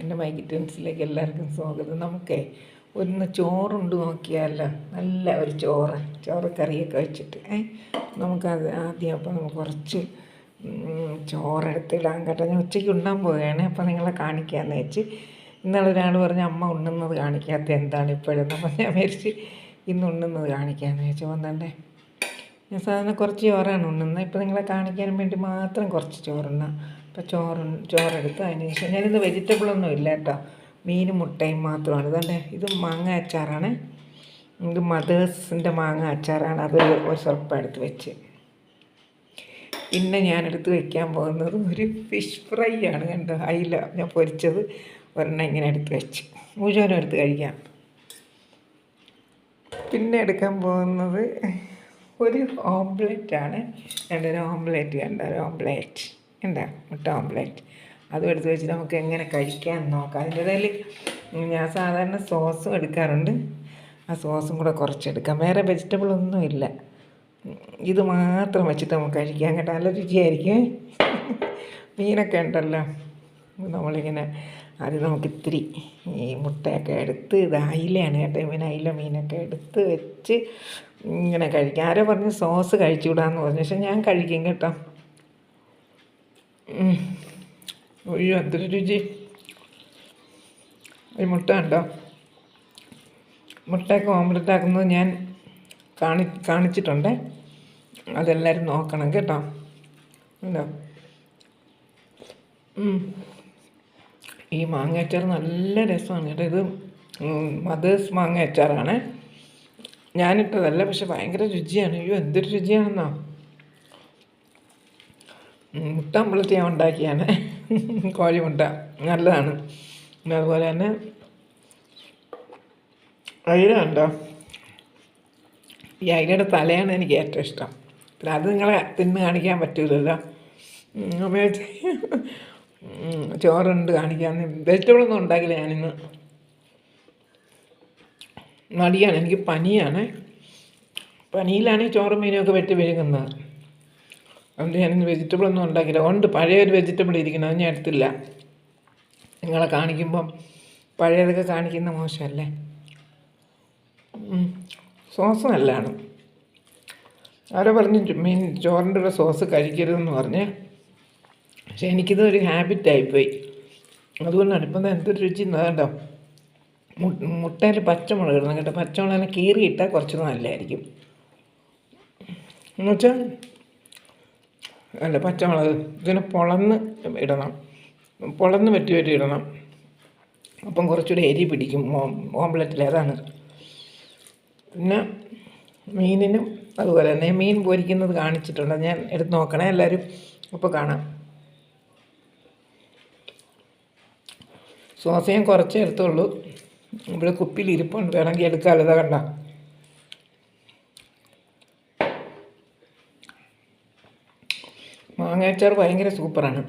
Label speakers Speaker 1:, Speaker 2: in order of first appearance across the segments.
Speaker 1: എന്റെ മൈ കിറ്റൻസിലേക്ക് എല്ലാവർക്കും സ്വാഗതം. നമുക്കേ ഒന്ന് ചോറുണ്ട് നോക്കിയാലോ? നല്ല ഒരു ചോറ് ചോറ് കറിയൊക്കെ വെച്ചിട്ട്. ഏ നമുക്കത് ആദ്യം അപ്പോൾ നമുക്ക് കുറച്ച് ചോറെടുത്തിടാൻ കേട്ടോ. ഞാൻ ഉച്ചയ്ക്ക് ഉണ്ണാൻ പോവുകയാണ്. അപ്പോൾ നിങ്ങളെ കാണിക്കാമെന്ന് വെച്ച് ഇന്നലെ ഒരാൾ പറഞ്ഞ അമ്മ ഉണ്ണുന്നത് കാണിക്കാത്ത എന്താണ് ഇപ്പോഴെന്ന്? അപ്പോൾ ഞാൻ വിചാരിച്ച് ഇന്ന് ഉണ്ണുന്നത് കാണിക്കാമെന്ന് വെച്ചു. വന്നണ്ടേ ഞാൻ സാധാരണ കുറച്ച് ചോറാണ് ഉണ്ണുന്നത്. ഇപ്പോൾ നിങ്ങളെ കാണിക്കാൻ വേണ്ടി മാത്രം കുറച്ച് ചോറുണ്ണാം. അപ്പോൾ ചോറ് ചോറെടുത്ത് അതിന് ശേഷം ഞാനിന്ന് വെജിറ്റബിളൊന്നും ഇല്ല കേട്ടോ. മീനും മുട്ടയും മാത്രമാണ്. ഇതല്ലേ ഇത് മാങ്ങ അച്ചാറാണ്. ഇത് മദേഴ്സിന്റെ മാങ്ങ അച്ചാറാണ്. അത് ഒരു സ്വല്പം എടുത്ത് വെച്ച്. പിന്നെ ഞാനെടുത്ത് വെക്കാൻ പോകുന്നത് ഒരു ഫിഷ് ഫ്രൈ ആണ് കണ്ടോ? അയില ഞാൻ പൊരിച്ചത് ഒരെണ്ണം ഇങ്ങനെ എടുത്ത് വെച്ച്. മുഴുവനും എടുത്ത് കഴിക്കാം. പിന്നെ എടുക്കാൻ പോകുന്നത് ഒരു ഓംപ്ലേറ്റ് ആണ്. രണ്ടൊരു ഓംപ്ലേറ്റ് കണ്ട ഒരു ഓംപ്ലേറ്റ് എന്താ? മുട്ട ഓംപ്ലേറ്റ് അതും എടുത്ത് വെച്ച് നമുക്ക് എങ്ങനെ കഴിക്കാൻ നോക്കാം. അതിന്റെ ഇടയിൽ ഞാൻ സാധാരണ സോസും എടുക്കാറുണ്ട്. ആ സോസും കൂടെ കുറച്ചെടുക്കാം. വേറെ വെജിറ്റബിൾ ഒന്നും ഇല്ല. ഇത് മാത്രം വെച്ചിട്ട് നമുക്ക് കഴിക്കാം കേട്ടോ. നല്ല രുചിയായിരിക്കും. മീനൊക്കെ ഉണ്ടല്ലോ. നമ്മളിങ്ങനെ അത് നമുക്ക് ഇത്തിരി ഈ മുട്ടയൊക്കെ എടുത്ത് ഇത് അയിലയാണ് കേട്ടോ. ഇവന് അയില മീനൊക്കെ എടുത്ത് വെച്ച് ഇങ്ങനെ കഴിക്കാം. ആരോ പറഞ്ഞ് സോസ് കഴിച്ചുകൂടാന്ന് പറഞ്ഞു. പക്ഷെ ഞാൻ കഴിക്കും കേട്ടോ. അയ്യോ എന്തൊരു രുചി. ഈ മുട്ട ഉണ്ടോ? മുട്ടയൊക്കെ ഓംലെറ്റ് ആക്കുന്നത് ഞാൻ കാണി കാണിച്ചിട്ടുണ്ട്. അതെല്ലാവരും നോക്കണം കേട്ടോ. ഉണ്ടോ? ഈ മാങ്ങ അച്ചാർ നല്ല രസമാണ് കേട്ടോ. ഇത് മദേഴ്സ് മാങ്ങ അച്ചാറാണ് ഞാനിട്ടതല്ല പക്ഷെ ഭയങ്കര രുചിയാണ്. അയ്യോ എന്തൊരു രുചിയാണെന്നോ. മുട്ട അമ്പലത്തിൽ ഞാൻ ഉണ്ടാക്കിയാണ്. കോഴിമുട്ട നല്ലതാണ്. പിന്നെ അതുപോലെ തന്നെ അയില ഉണ്ടോ? ഈ അയിലയുടെ തലയാണ് എനിക്ക് ഏറ്റവും ഇഷ്ടം. പിന്നെ അത് നിങ്ങളെ തിന്ന് കാണിക്കാൻ പറ്റൂലല്ലോ. ചോറുണ്ട് കാണിക്കാൻ വെജിറ്റബിളൊന്നും ഉണ്ടാക്കില്ല ഞാനിന്ന്. മടിയാണ് എനിക്ക് പനിയാണ്. പനിയിലാണ് ചോറും മീനുമൊക്കെ വെട്ടി വിഴുങ്ങുന്നത്. അതുകൊണ്ട് ഞാനിന്ന് വെജിറ്റബിൾ ഒന്നും ഉണ്ടാക്കില്ല ഉണ്ട് പഴയ ഒരു വെജിറ്റബിൾ ഇരിക്കുന്നത് അത് ഞാൻ എടുത്തില്ല. നിങ്ങളെ കാണിക്കുമ്പം പഴയതൊക്കെ കാണിക്കുന്ന മോശമല്ലേ. സോസ് നല്ലതാണ്. അവരെ പറഞ്ഞ് മീൻ ചോറിന്റെ കൂടെ സോസ് കഴിക്കരുതെന്ന് പറഞ്ഞ്. പക്ഷെ എനിക്കിത് ഒരു ഹാബിറ്റായിപ്പോയി അതുകൊണ്ടാണ് ഇപ്പം എന്തൊരു രുചി കണ്ടോ? മുട്ടയിൽ പച്ചമുളക് ഇടണം കേട്ടോ. പച്ചമുളകിനെ കീറിയിട്ടാൽ കുറച്ച് നല്ലതായിരിക്കും. എന്നുവെച്ചാൽ അല്ല പച്ചമുളക് ഇതിനെ പൊളന്ന് ഇടണം. പൊളന്ന് വെട്ടി വെട്ടി ഇടണം. അപ്പം കുറച്ചുകൂടി എരി പിടിക്കും. ഓംലെറ്റിൽ. അതാണ്. പിന്നെ മീനിനും അതുപോലെ തന്നെ മീൻ പൊരിക്കുന്നത് കാണിച്ചിട്ടുണ്ട്. ഞാൻ എടുത്ത് നോക്കണേ. എല്ലാവരും ഇപ്പോൾ കാണാം. സോസയും കുറച്ചേ എടുത്തുള്ളൂ. ഇവിടെ കുപ്പിയിൽ ഇരിപ്പുണ്ട്. വേണമെങ്കിൽ എടുക്കാമല്ലോ ഇതാ കണ്ട. മാങ്ങാച്ചാർ ഭയങ്കര സൂപ്പറാണ്.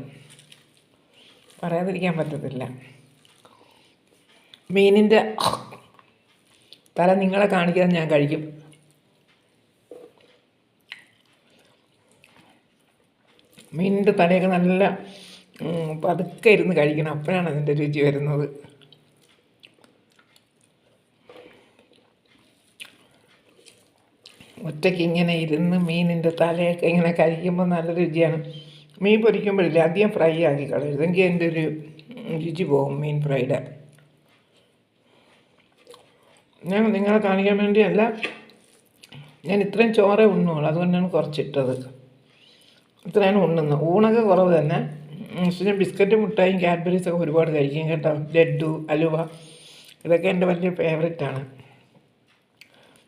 Speaker 1: പറയാതിരിക്കാൻ പറ്റത്തില്ല. മീനിന്റെ തല നിങ്ങളെ കാണിക്കാതെ ഞാൻ കഴിക്കും. മീനിന്റെ തലയൊക്കെ നല്ല പതുക്കെ ഇരുന്ന് കഴിക്കണം. അപ്പോഴാണ് അതിന്റെ രുചി വരുന്നത്. ഒറ്റയ്ക്ക് ഇങ്ങനെ ഇരുന്ന് മീനിന്റെ തലയൊക്കെ ഇങ്ങനെ കഴിക്കുമ്പോൾ നല്ല രുചിയാണ്. മീൻ പൊരിക്കുമ്പോഴില്ല അധികം ഫ്രൈ ആക്കി കളയരുത്. എങ്കിൽ എന്റെ ഒരു രുചി പോകും മീൻ ഫ്രൈയുടെ. ഞാൻ നിങ്ങളെ കാണിക്കാൻ വേണ്ടിയല്ല ഞാൻ ഇത്രയും ചോറേ ഉണ്ണുള്ളൂ. അതുകൊണ്ടാണ് കുറച്ചിട്ടത്. ഇത്രയാണ് ഉണ്ണുന്നത്. ഊണൊക്കെ കുറവ് തന്നെ. പക്ഷേ ഞാൻ ബിസ്ക്കറ്റും മുട്ടായും കാഡ്ബറീസൊക്കെ ഒരുപാട് കഴിക്കും കേട്ടോ. ലഡ്ഡു അലുവ ഇതൊക്കെ എന്റെ വലിയ ഫേവറേറ്റാണ്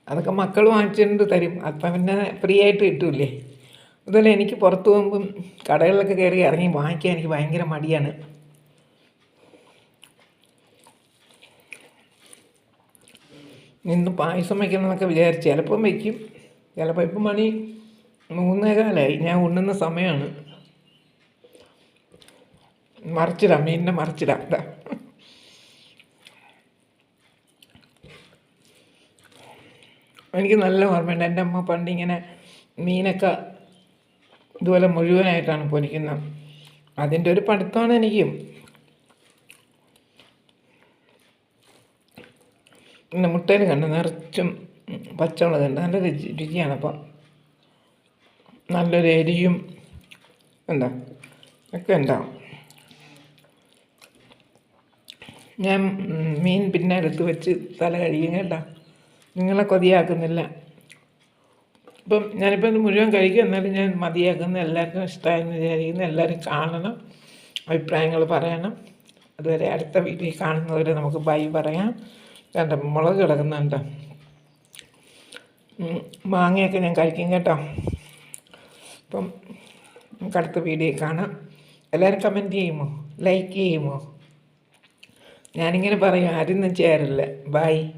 Speaker 1: അതൊക്കെ മക്കൾ വാങ്ങിച്ചുകൊണ്ട് തരും. അപ്പം പിന്നെ ഫ്രീ ആയിട്ട് കിട്ടൂലേ അതുപോലെ എനിക്ക് പുറത്ത് പോകുമ്പം കടകളിലൊക്കെ കയറി ഇറങ്ങി വാങ്ങിക്കാൻ എനിക്ക് ഭയങ്കര മടിയാണ്. നിന്ന് പായസം വയ്ക്കണമെന്നൊക്കെ വിചാരിച്ചു. ചിലപ്പം വയ്ക്കും ചിലപ്പോൾ ഇപ്പം മണി മൂന്നേ കാലമായി ഞാൻ ഉണ്ണുന്ന സമയമാണ്. മറിച്ചിടാം മീനിനെ മറിച്ചിടാം. എനിക്ക് നല്ല ഓർമ്മയുണ്ട്. എന്റെ അമ്മ പണ്ടിങ്ങനെ മീനൊക്കെ ഇതുപോലെ മുഴുവനായിട്ടാണ് പൊരിക്കുന്നത്. അതിന്റെ ഒരു പഠിത്തമാണ് എനിക്കും. പിന്നെ മുട്ടയിൽ കണ്ട് നിറച്ചും പച്ചമുളകുണ്ട് നല്ല രുചി രുചിയാണ് അപ്പം. നല്ലൊരു എരിയും എന്താ ഒക്കെ ഉണ്ടാവും. ഞാൻ മീൻ പിന്നെ എടുത്ത് വെച്ച് തല കഴിയും കേട്ടോ. നിങ്ങളെ കൊതിയാക്കുന്നില്ല. ഇപ്പം ഞാനിപ്പോൾ ഇത് മുഴുവൻ കഴിക്കും. എന്നാലും ഞാൻ മതിയാക്കുന്ന എല്ലാവർക്കും ഇഷ്ടമായെന്ന് വിചാരിക്കുന്നു എല്ലാവരും കാണണം. അഭിപ്രായങ്ങൾ പറയണം. അതുവരെ അടുത്ത വീഡിയോ കാണുന്നവരെ നമുക്ക് ബൈ പറയാം. കണ്ട മുളക് കിടക്കുന്നുണ്ട്. മാങ്ങയൊക്കെ ഞാൻ കഴിക്കും കേട്ടോ. അപ്പം നമുക്ക് അടുത്ത വീഡിയോ കാണാം. എല്ലാവരും കമന്റ് ചെയ്യുമോ? ലൈക്ക് ചെയ്യുമോ? ഞാനിങ്ങനെ പറയും ആരും ചേരില്ല ബൈ.